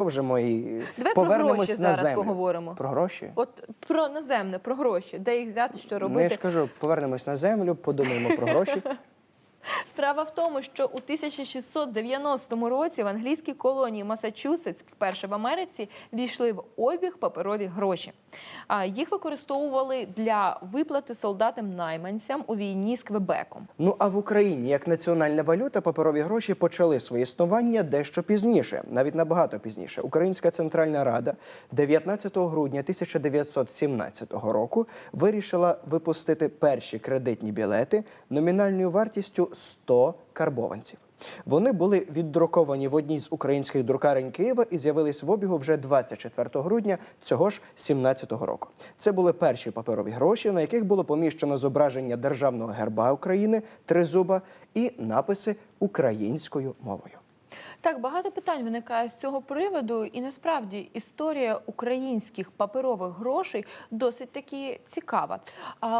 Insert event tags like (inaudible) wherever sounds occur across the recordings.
продовжимо і Давай про гроші на зараз землю. поговоримо. Про гроші? От про наземне, про гроші, де їх взяти, що Ну, я робити. ж кажу, повернемось на землю, подумаємо про гроші. (laughs) Справа в тому, що у 1690 році в англійській колонії Масачусетс, вперше в Америці, війшли в обіг паперові гроші. Їх використовували для виплати солдатам-найманцям у війні з Квебеком. Ну а в Україні як національна валюта паперові гроші почали своє існування дещо пізніше, навіть набагато пізніше. Українська Центральна Рада 19 грудня 1917 року вирішила випустити перші кредитні білети номінальною вартістю 100 карбованців. Вони були віддруковані в одній з українських друкарень Києва і з'явились в обігу вже 24 грудня цього ж 17-го року. Це були перші паперові гроші, на яких було поміщено зображення державного герба України тризуба і написи українською мовою. Так, багато питань виникає з цього приводу, і насправді історія українських паперових грошей досить таки цікава.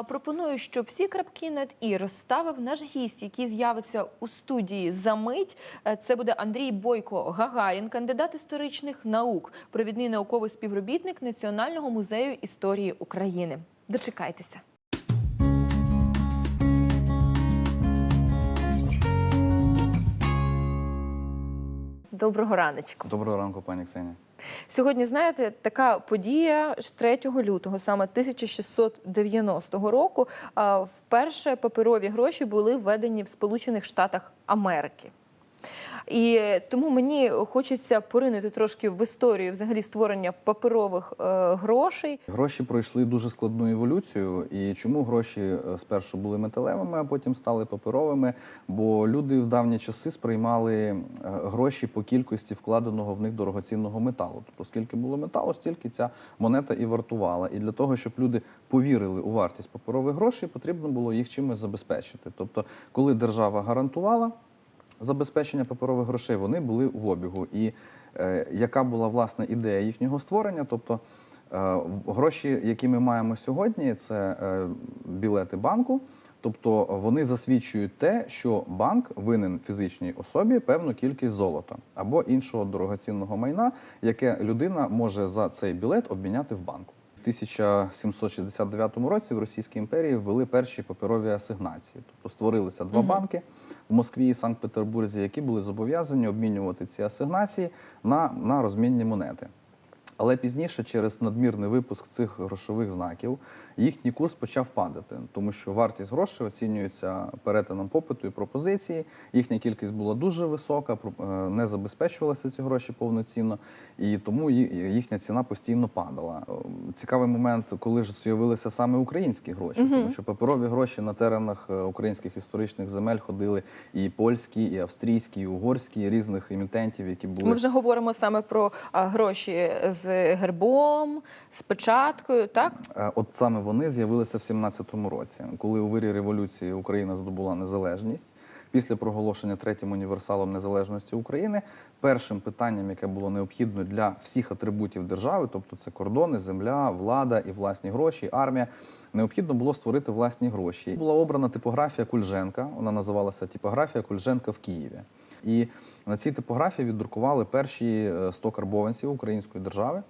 Пропоную, щоб всі крапки над і розставив наш гість, який з'явиться у студії за мить. Е, Це буде Андрій Бойко Гагарін, кандидат історичних наук, провідний науковий співробітник Національного музею історії України. Дочекайтеся. Доброго раночку. Доброго ранку, пані Ксенія. Сьогодні, знаєте, така подія ж 3 лютого, саме 1690 року, вперше паперові гроші були введені в Сполучених Штатах Америки. І тому мені хочеться поринути трошки в історію взагалі створення паперових е, грошей. Гроші пройшли дуже складну еволюцію. І чому гроші е, спершу були металевими, а потім стали паперовими? Бо люди в давні часи сприймали е, гроші по кількості вкладеного в них дорогоцінного металу. Тобто, скільки було металу, стільки ця монета і вартувала. І для того, щоб люди повірили у вартість паперових грошей, потрібно було їх чимось забезпечити. Тобто, коли держава гарантувала забезпечення паперових грошей, вони були в обігу. І е, яка була власне ідея їхнього створення? Тобто е, гроші, які ми маємо сьогодні, це е, білети банку. Тобто вони засвідчують те, що банк винен фізичній особі певну кількість золота або іншого дорогоцінного майна, яке людина може за цей білет обміняти в банку. В 1769 році в Російській імперії ввели перші паперові асигнації, тобто створилися два Мгм. банки в Москві і Санкт-Петербурзі, які були зобов'язані обмінювати ці асигнації на, на розмінні монети. Але пізніше, через надмірний випуск цих грошових знаків, їхній курс почав падати, тому що вартість грошей оцінюється перетином попиту і пропозиції. Їхня кількість була дуже висока, е, не забезпечувалися ці гроші повноцінно, і тому їхня ціна постійно падала. Е, Цікавий момент, коли ж з'явилися саме українські гроші, тому що паперові гроші на теренах е, українських історичних земель ходили і польські, і австрійські, і угорські, і різних емітентів, які були Ми вже говоримо саме про гроші з гербом, з печаткою, так? Е, От саме вони з'явилися в 17-му році, коли у вирі революції Україна здобула незалежність. Після проголошення третім універсалом незалежності України першим питанням, яке було необхідно для всіх атрибутів держави, тобто це кордони, земля, влада і власні гроші, армія, необхідно було створити власні гроші. Була обрана типографія Кульженка. Вона називалася типографія Кульженка в Києві. І на цій типографії віддрукували перші е, 100 карбованців української держави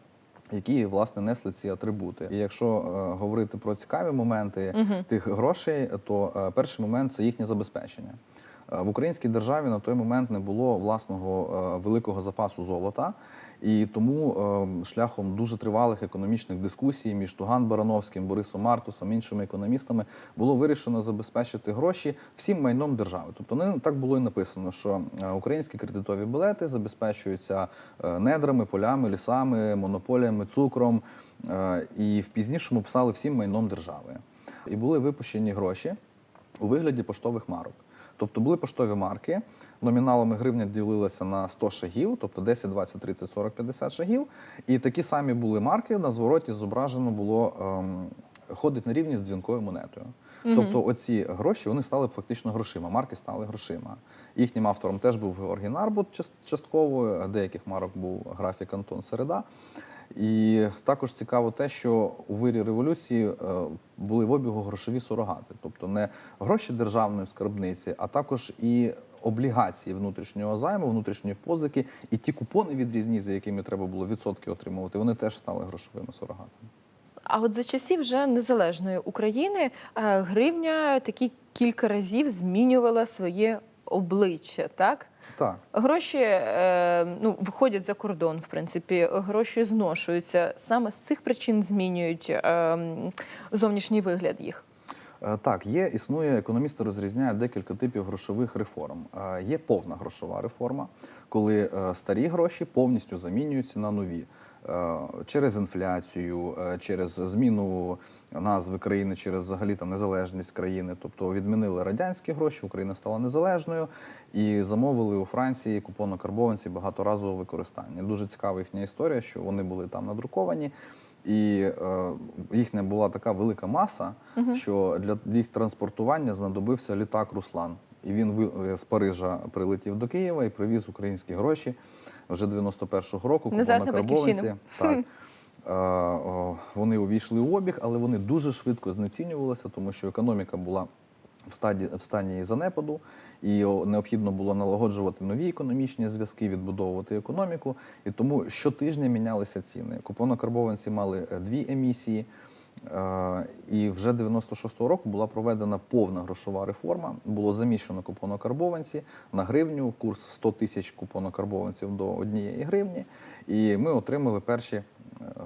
які власне несли ці атрибути. І якщо е, говорити про цікаві моменти Угу. тих грошей, то е, перший момент це їхнє забезпечення. Е, В українській державі на той момент не було власного е, великого запасу золота, і тому е, шляхом дуже тривалих економічних дискусій між Туган Барановським, Борисом Мартусом, іншими економістами було вирішено забезпечити гроші всім майном держави. Тобто не так було і написано, що е, українські кредитові білети забезпечуються недрами, полями, лісами, монополіями, цукром, і в пізнішому писали всім майном держави. І були випущені гроші у вигляді поштових марок. Тобто були поштові марки, номіналами гривня ділилася на 100 шагів, тобто 10, 20, 30, 40, 50 шагів. І такі самі були марки, на звороті зображено було ем, ходить на рівні з дзвінкою монетою. Тобто оці гроші вони стали фактично грошима, марки стали грошима. Їхнім автором теж був Георгій Нарбут частково, деяких марок був графік Антон Середа. І також цікаво те, що у вирі революції е, були в обігу грошові сурогати, тобто не гроші державної скарбниці, а також і облігації внутрішнього займу, внутрішньої позики, і ті купони відрізні, за якими треба було відсотки отримувати, вони теж стали грошовими сурогатами. А от за часів вже незалежної України е, гривня такі кілька разів змінювала своє обличчя, так? Так. Гроші е, ну, виходять за кордон, в принципі, гроші зношуються. Саме з цих причин змінюють е, зовнішній вигляд їх. Е, Так, є, існує, економісти розрізняють декілька типів грошових реформ. Е, Є повна грошова реформа, коли е, старі гроші повністю замінюються на нові. Е, Через інфляцію, е, через зміну назви країни, через взагалі там незалежність країни. Тобто відмінили радянські гроші, Україна стала незалежною і замовили у Франції купонокарбованці багаторазового використання. Дуже цікава їхня історія, що вони були там надруковані. І е, їхня була така велика маса, Мгм. що для їх транспортування знадобився літак Руслан. І він е, з Парижа прилетів до Києва і привіз українські гроші вже 91-го року. Назад на батьківщину. Так. (laughs) Вони увійшли у обіг, але вони дуже швидко знецінювалися, тому що економіка була в стаді в стані занепаду, і необхідно було налагоджувати нові економічні зв'язки, відбудовувати економіку. І тому щотижня мінялися ціни. Купонокарбованці мали е, дві емісії. Е, І вже 96-го року була проведена повна грошова реформа. Було заміщено купонокарбованці на гривню, курс 100 тисяч купонокарбованців до однієї гривні. І ми отримали перші е,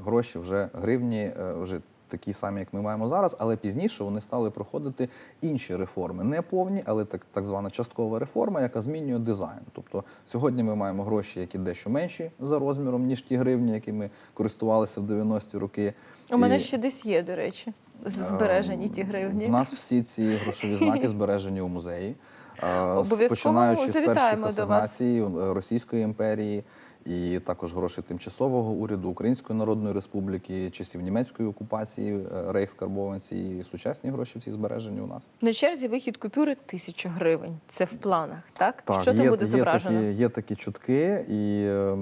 гроші вже гривні, е, вже такі самі, як ми маємо зараз, але пізніше вони стали проходити інші реформи, не повні, але так, так звана часткова реформа, яка змінює дизайн. Тобто сьогодні ми маємо гроші, які дещо менші за розміром, ніж ті гривні, якими користувалися в 90-ті роки. У мене І- ще десь є, до речі, збережені ті гривні. в нас всі ці грошові знаки (laughs) збережені у музеї. Е, Обов'язково починаючи з завітаємо до вас. е, Російської імперії, і також гроші тимчасового уряду Української Народної Республіки, часів німецької окупації, е, рейхскарбованці і сучасні гроші всі збережені у нас. На черзі вихід купюри тисяча гривень. Це в планах, так? Так, Що там є, буде є зображено? Такі, є такі чутки, і е,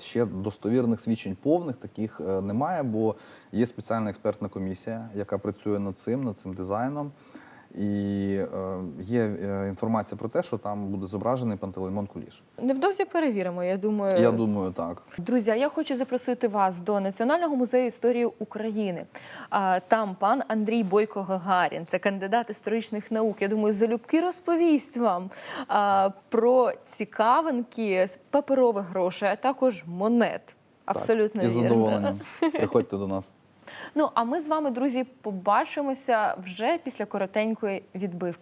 ще достовірних свідчень повних таких е, немає, бо є спеціальна експертна комісія, яка працює над цим, над цим дизайном. І е, є е, інформація про те, що там буде зображений Пантелеймон Куліш. Невдовзі перевіримо. Я думаю, Я думаю, так. Друзі, я хочу запросити вас до Національного музею історії України. Там пан Андрій Бойко Гагарін, це кандидат історичних наук. Я думаю, залюбки розповість вам про цікавинки з паперових грошей, а також монет. Абсолютно так, із вірно. задоволенням. (laughs) Приходьте до нас. Ну а ми з вами, друзі, побачимося вже після коротенької відбивки.